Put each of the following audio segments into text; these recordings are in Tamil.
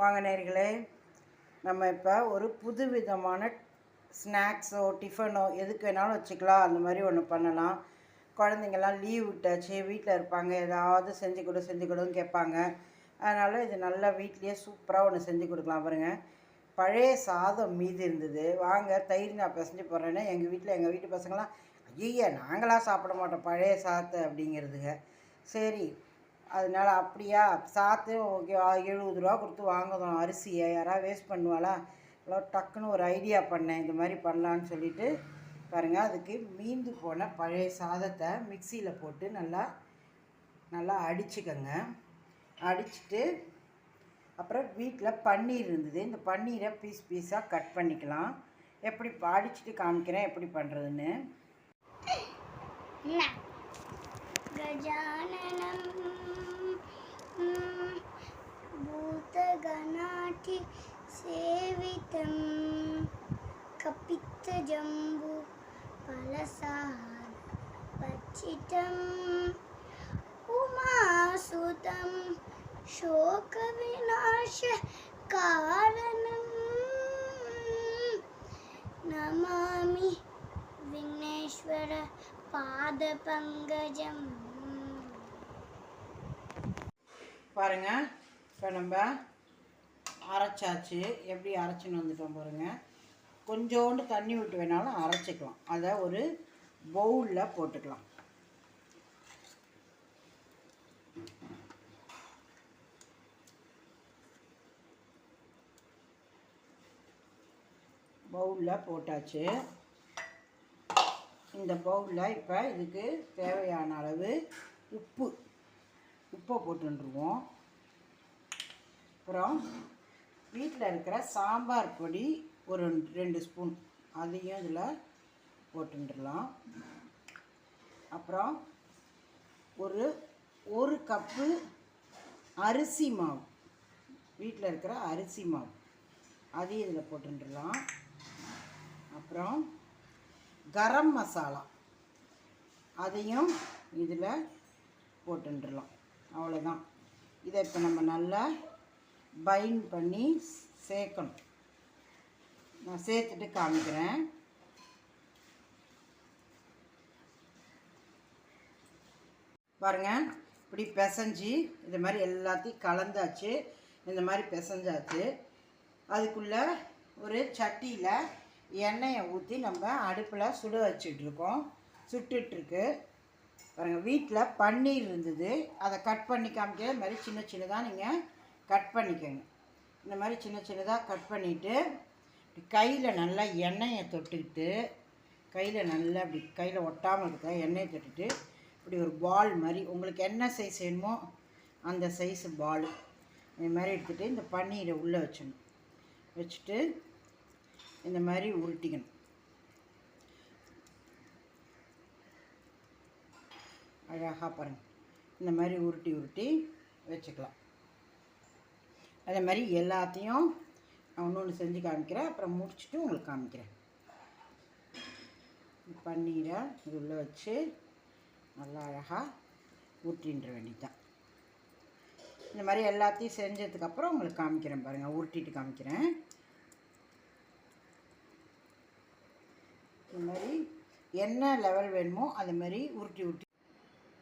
வாங்க நேர்களே நம்ம இப்போ ஒரு புது விதமான ஸ்நாக்ஸோ டிஃபனோ எதுக்கு வேணாலும் வச்சுக்கலாம். அந்த மாதிரி ஒன்று பண்ணலாம். குழந்தைங்கள்லாம் லீவ் விட்டாச்சு வீட்டில் இருப்பாங்க. ஏதாவது செஞ்சு கொடு செஞ்சு கொடுன்னு கேட்பாங்க. அதனால் இது நல்லா வீட்லேயே சூப்பராக ஒன்று செஞ்சு கொடுக்கலாம் பாருங்கள் பழைய சாதம் மீதி இருந்தது. வாங்க தயிர் நான் பிசைஞ்சு போடுறேன்னா எங்கள் வீட்டில் எங்கள் வீட்டு பசங்களாம் ஐயா நாங்களாம் சாப்பிட மாட்டோம் பழைய சாதத்தை அப்படிங்கிறதுங்க. சரி அதனால் அப்படியா? சாத்து எழுபது ரூபா கொடுத்து வாங்கணும். அரிசியை யாராவது வேஸ்ட் பண்ணுவாளா? இவ்வளோ டக்குன்னு ஒரு ஐடியா பண்ணேன். இந்த மாதிரி பண்ணலான்னு சொல்லிட்டு பாருங்கள் அதுக்கு மீந்து போன பழைய சாதத்தை மிக்சியில் போட்டு நல்லா நல்லா அடிச்சுக்கங்க. அடிச்சுட்டு அப்புறம் வீட்டில் பன்னீர் இருந்தது. இந்த பன்னீரை பீஸ் பீஸாக கட் பண்ணிக்கலாம். எப்படி அடிச்சுட்டு காமிக்கிறேன் எப்படி பண்ணுறதுன்னு गजाननं भूतगणाति सेवितं कपित्तजम्बु फलसारपचितम् उमासुतं शोकविनाशकारणम् नमामि विघ्नेश्वर पादपङ्कजम् பாருங்கள் இப்போ நம்ம அரைச்சாச்சு. எப்படி அரைச்சின்னு வந்துட்டோம் பாருங்கள் கொஞ்சோண்டு தண்ணி விட்டு வேணாலும் அரைச்சிக்கலாம். அதை ஒரு பவுலில் போட்டுக்கலாம். பவுலில் போட்டாச்சு. இந்த பவுலில் இப்போ இதுக்கு தேவையான அளவு உப்பு உப்பை போட்டுருவோம் அப்புறம் வீட்டில் இருக்கிற சாம்பார் பொடி ஒரு ரெண்டு ஸ்பூன் அதையும் இதில் போட்டுடலாம் அப்புறம் ஒரு ஒரு கப்பு அரிசி மாவு. வீட்டில் இருக்கிற அரிசி மாவு. அதையும் இதில் போட்டுடலாம் அப்புறம் கரம் மசாலா. அதையும் இதில் போட்டுடலாம் அவ்வளோதான் இதை இப்போ நம்ம நல்லா பைண்ட் பண்ணி சேர்க்கணும். நான் சேர்த்துட்டு காமிக்கிறேன். பாருங்க இப்படி பிசைஞ்சு இது மாதிரி எல்லாத்தையும் கலந்தாச்சு. இந்த மாதிரி பிசைஞ்சாச்சு. அதுக்குள்ளே ஒரு சட்டியில் எண்ணெயை ஊற்றி நம்ம அடுப்பில் சுட வச்சிட்ருக்கோம் சுட்டுட்ருக்கு பாருங்கள் வீட்டில் பன்னீர் இருந்தது. அதை கட் பண்ணி காமிக்கிற மாதிரி சின்ன சின்னதாக நீங்கள் கட் பண்ணிக்கோங்க. இந்த மாதிரி சின்ன சின்னதாக கட் பண்ணிவிட்டு கையில் நல்லா எண்ணெயை தொட்டுக்கிட்டு கையில் நல்லா இப்படி கையில் ஒட்டாமல் இருக்க எண்ணெயை தொட்டுட்டு இப்படி ஒரு பால் மாதிரி உங்களுக்கு என்ன சைஸ் வேணுமோ அந்த சைஸ் பால் இந்த மாதிரி எடுத்துகிட்டு இந்த பன்னீரை உள்ளே வச்சிடணும் வச்சுட்டு இந்த மாதிரி உருட்டிக்கணும். அழகாக பாருங்கள் இந்த மாதிரி உருட்டி உருட்டி வச்சுக்கலாம். அதே மாதிரி எல்லாத்தையும் நான் ஒன்று ஒன்று செஞ்சு காமிக்கிறேன். அப்புறம் முடிச்சுட்டு உங்களுக்கு காமிக்கிறேன். பன்னீரை இது உள்ளே வச்சு நல்லா அழகாக உருட்டின்ற வேண்டியதுதான். இந்த மாதிரி எல்லாத்தையும் செஞ்சதுக்கப்புறம் உங்களுக்கு காமிக்கிறேன் பாருங்கள் உருட்டிட்டு காமிக்கிறேன். இந்த மாதிரி என்ன லெவல் வேணுமோ அது மாதிரி உருட்டி உருட்டி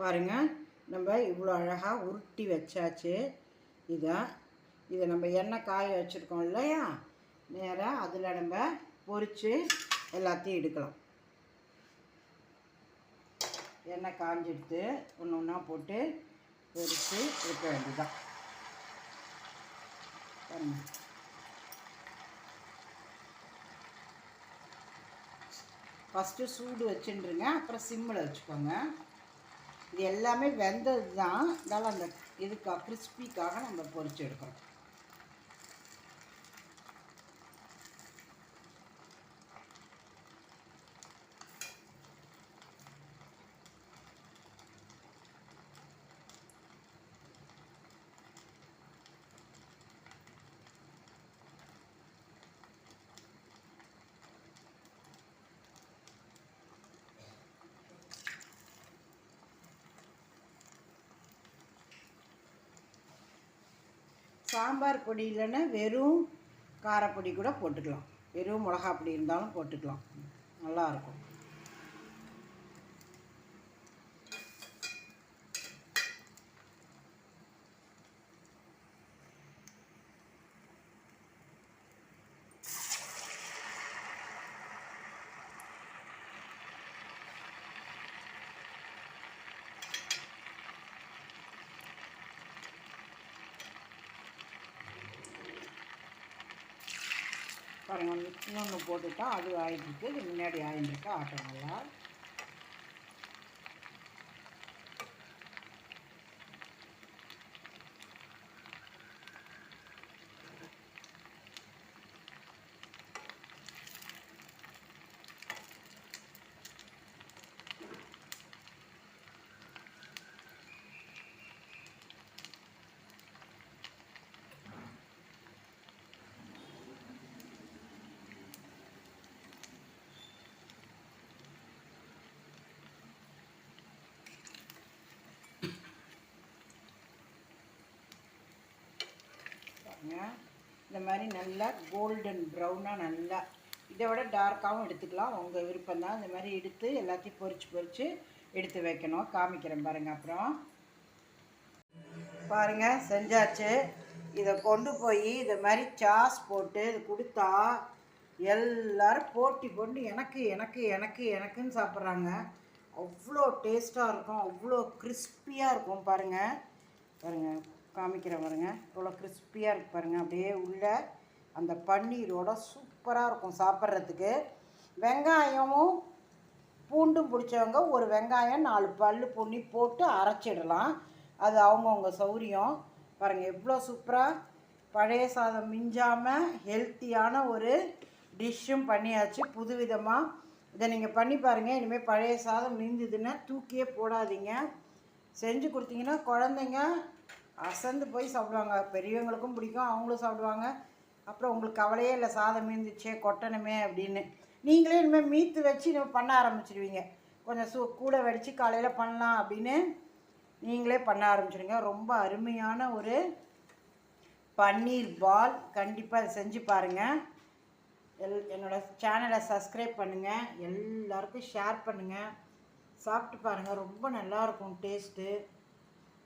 பாருங்கள் நம்ம இவ்வளோ அழகாக உருட்டி வச்சாச்சு. இதை இதை நம்ம எண்ணெய் காய வச்சுருக்கோம் இல்லையா? நேராக அதில் நம்ம பொரித்து எல்லாத்தையும் எடுக்கலாம். எண்ணெய் காஞ்செடுத்து ஒன்று ஒன்றா போட்டு பொறித்து எடுக்க வேண்டியதுதான். ஃபஸ்ட்டு சூடு வச்சுட்டுருங்க. அப்புறம் சிம்மில் வச்சுக்கோங்க. இது எல்லாமே வெந்தது தான் இருந்தாலும் அந்த இதுக்காக கிறிஸ்பிக்காக நம்ம பொறிச்சு எடுக்கிறோம் சாம்பார் பொடி இல்லைன்னா வெறும் காரப்பொடி கூட போட்டுக்கலாம். வெறும் மிளகா பொடி இருந்தாலும் போட்டுக்கலாம். நல்லாயிருக்கும். பாருங்க இன்னொன்று போட்டுவிட்டா அது ஆயிட்டுருக்கு இது முன்னாடி ஆயிட்டுருக்கு ஆட்டம் நல்லா பாருங்க இந்த மாதிரி நல்லா கோல்டன் ப்ரௌனாக நல்லா இதை விட டார்க்காகவும் எடுத்துக்கலாம். உங்கள் விருப்பம் தான். இந்த மாதிரி எடுத்து எல்லாத்தையும் பொறிச்சு பொறிச்சு எடுத்து வைக்கணும். காமிக்கிறேன் பாருங்கள் அப்புறம். பாருங்கள் செஞ்சாச்சு. இதை கொண்டு போய் இதை மாதிரி சாஸ் போட்டு இது கொடுத்தா எல்லோரும் போட்டி போட்டு எனக்கு எனக்கு எனக்கு எனக்குன்னு சாப்பிட்றாங்க. அவ்வளோ டேஸ்ட்டாக இருக்கும். அவ்வளோ கிறிஸ்பியாக இருக்கும் பாருங்கள் பாருங்கள் காமிக்கிறேன் பாருங்க இவ்வளோ கிறிஸ்பியாக இருக்கு பாருங்கள் அப்படியே உள்ள அந்த பன்னீரோட சூப்பராக இருக்கும் சாப்பிட்றதுக்கு. வெங்காயமும் பூண்டும் பிடிச்சவங்க ஒரு வெங்காயம் நாலு பல் புண்ணி போட்டு அரைச்சிடலாம். அது அவங்கவுங்க சௌரியம். பாருங்கள் எவ்வளோ சூப்பராக பழைய சாதம் மிஞ்சாமல் ஹெல்த்தியான ஒரு டிஷ்ஷும் பண்ணியாச்சு. புதுவிதமாக இதை நீங்கள் பண்ணி பாருங்கள் இனிமேல் பழைய சாதம் மிஞ்சுதுன்னா தூக்கியே போடாதீங்க. செஞ்சு கொடுத்தீங்கன்னா குழந்தைங்க அசந்து போய் சாப்பிடுவாங்க. பெரியவங்களுக்கும் பிடிக்கும் அவங்களும் சாப்பிடுவாங்க. அப்புறம் உங்களுக்கு கவலையே இல்லை சாதம் மீந்துச்சே கொட்டணுமே அப்படின்னு. நீங்களே இனிமேல் மீத்து வச்சு இனிமேல் பண்ண ஆரம்பிச்சிடுவீங்க கொஞ்சம் சூ கூட வடித்து காலையில் பண்ணலாம் அப்படின்னு நீங்களே பண்ண ஆரம்பிச்சிடுங்க ரொம்ப அருமையான ஒரு பன்னீர் பால். கண்டிப்பாக அதை செஞ்சு பாருங்கள் எல் என்னோடய சேனலை சப்ஸ்கிரைப் பண்ணுங்கள் எல்லாருக்கும் ஷேர் பண்ணுங்கள் சாப்பிட்டு பாருங்கள் ரொம்ப நல்லாயிருக்கும் taste.